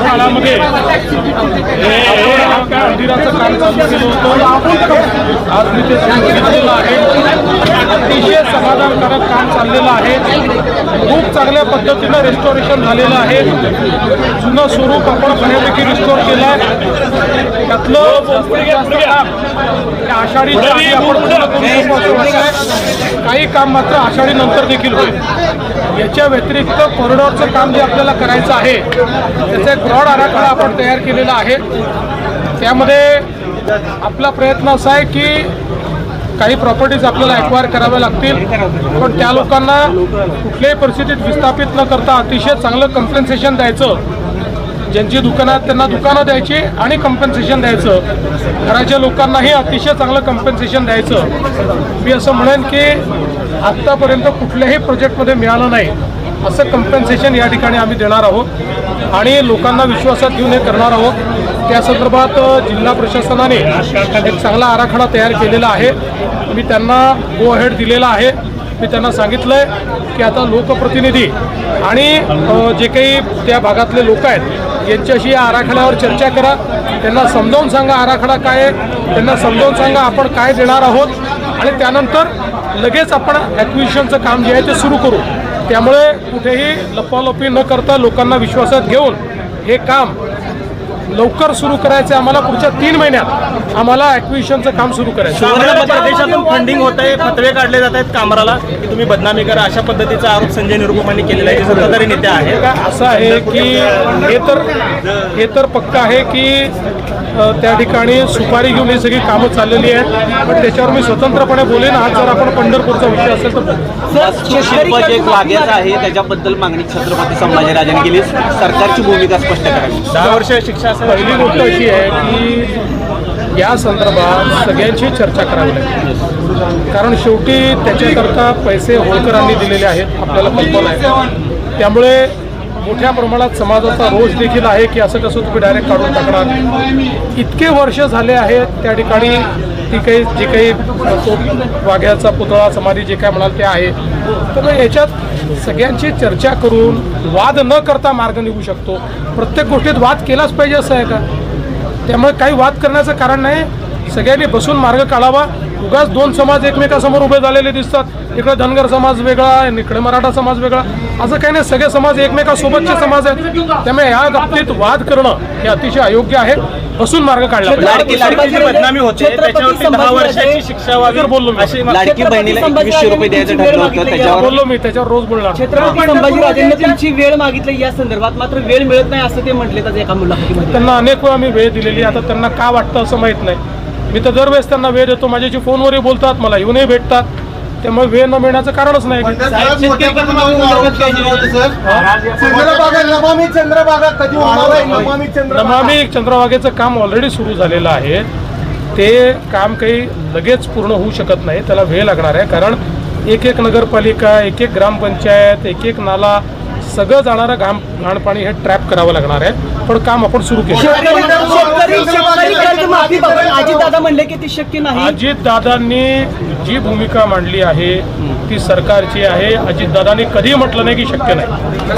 काळामध्ये काम चालू केलं होतं आज मी ते सांगितलेलं आहे अतिशय समाधानकारक काम चाललेलं आहे खूप चांगल्या पद्धतीनं रेस्टोरेशन झालेलं आहे जुनं स्वरूप आपण बऱ्यापैकी रिस्टोर केलं आहे त्यातलं काही काम मात्र आषाढी नंतर देखील होईल. याच्या व्यतिरिक्त कॉरिडॉरचं काम जे आपल्याला करायचं आहे त्याचा एक ब्रॉड आराखडा आपण तयार केलेला आहे. त्यामध्ये आपला प्रयत्न असा आहे की काही प्रॉपर्टीज आपल्याला एक्वायर कराव्या लागतील पण त्या लोकांना कुठल्याही परिस्थितीत विस्थापित न करता अतिशय चांगलं कम्पेन्सेशन द्यायचं ज्यांची दुकानं आहेत त्यांना दुकानं द्यायची आणि कम्पेन्सेशन द्यायचं. घराच्या लोकांनाही अतिशय चांगलं कम्पेन्सेशन द्यायचं. मी असं म्हणेन की आत्तापर्यंत कुठल्याही प्रोजेक्टमध्ये मिळालं नाही. असं कम्पेन्सेशन या ठिकाणी आम्ही देणार आहोत. आणि लोकांना विश्वासात घेऊन हे करणार आहोत. त्या संदर्भात जिल्हा प्रशासनाने एक चांगला आराखडा तयार केलेला आहे. मी त्यांना गो अहेड दिलेला आहे. मी त्यांना सांगितलं आहे की आता लोकप्रतिनिधी आणि जे काही त्या भागातले लोक आहेत यांच्याशी या आराखड्यावर चर्चा करा. त्यांना समजावून सांगा आराखडा काय आहे. त्यांना समजावून सांगा आपण काय देणार आहोत. आणि त्यानंतर लगेच आपण ॲक्विशनचं काम जे आहे ते सुरू करू. त्यामुळे कुठेही लपालपी न करता लोकांना विश्वासात घेऊन हे काम लवकर सुरू करायचं आहे आम्हाला पुढच्या तीन महिन्यात. आम्हाला ॲक्विजिशनचं काम सुरू करायचं आहे. प्रदेशातून फंडिंग होत आहे फतवे काढले जात आहेत कामराला की तुम्ही बदनामी करा अशा पद्धतीचा आरोप संजय निरुपमांनी केलेला आहे सत्ताधारी नेते आहेत. का असं आहे की हे तर हे तर पक्क आहे की त्या ठिकाणी सुपारी घेऊन ही सगळी कामं चाललेली आहेत. पण त्याच्यावर मी स्वतंत्रपणे बोलेन. आज जर आपण पंढरपूरचा विषय असेल तर वाघ्याचं आहे त्याच्याबद्दल मागणी छत्रपती संभाजीराजांनी केली. सरकारची भूमिका स्पष्ट करावी. दहा वर्ष शिक्षा पहिली गोष्ट अशी आहे की या संदर्भात सगळ्यांची चर्चा करावी लागेल. कारण शेवटी त्याच्याकरता पैसे होळकरांनी दिलेले आहेत आपल्याला कल्पना आहे. त्यामुळे मोठ्या प्रमाणात समाजाचा रोष देखील आहे की असं कसं तुम्ही डायरेक्ट काढून टाकणार. इतके वर्ष झाले आहेत त्या ठिकाणी ती काही जे काही वाघ्याचा पुतळा समाधी जे काय म्हणाल ते आहे. तर मग याच्यात सगळ्यांची चर्चा करून वाद न करता मार्ग निघू शकतो. प्रत्येक गोष्टीत वाद केलाच पाहिजे असं आहे का? त्यामुळे काही वाद करण्याचं कारण नाही सगळ्यांनी बसून मार्ग काढावा. उगाच दोन समाज एकमेकासमोर उभे झालेले दिसतात. इकडे धनगर समाज वेगळा आहे इकडे मराठा समाज वेगळा. असं काही नाही सगळे समाज एकमेकासोबतचे समाज आहेत. त्यामुळे या बाबतीत वाद करणं हे अतिशय अयोग्य आहे. बसून मार्ग काढला बदनामी होते. वर्षाची शिक्षा बोललो मी. अशी लाडकी बहिणीला एकवीसशे रुपये द्यायचं ठरलं होतं त्याच्यावर बोललो मी त्याच्यावर रोज बोलणार. छत्रपती संभाजीराजांनी तुमची वेळ मागितली या संदर्भात. मात्र वेळ मिळत नाही असं ते म्हटले त्याच्या एका मुलाखतीमध्ये. त्यांना अनेक वेळा मी वेळ दिलेली आहे. आता त्यांना का वाटतं असं माहीत नाही. मी तर दरवेळेस त्यांना वेळ देतो. माझ्याशी फोनवरही बोलतात मला येऊनही भेटतात. त्यामुळे वेळ न मिळण्याचं कारणच नाही. नमामी चंद्रभागेचं काम ऑलरेडी सुरू झालेलं आहे. ते काम काही लगेच पूर्ण होऊ शकत नाही. त्याला वेळ लागणार आहे. कारण एक एक नगरपालिका एक एक ग्रामपंचायत एक एक नाला सगळं जाणारं घाम घाणपाणी हे ट्रॅप करावं लागणार आहे. पण काम आपण सुरू केलं. अजितदादा म्हणले की ती शक्य नाही. अजित दादांनी जी भूमिका मांडली आहे ती सरकारची आहे. अजित दादांनी कधी म्हटलं नाही की शक्य नाही.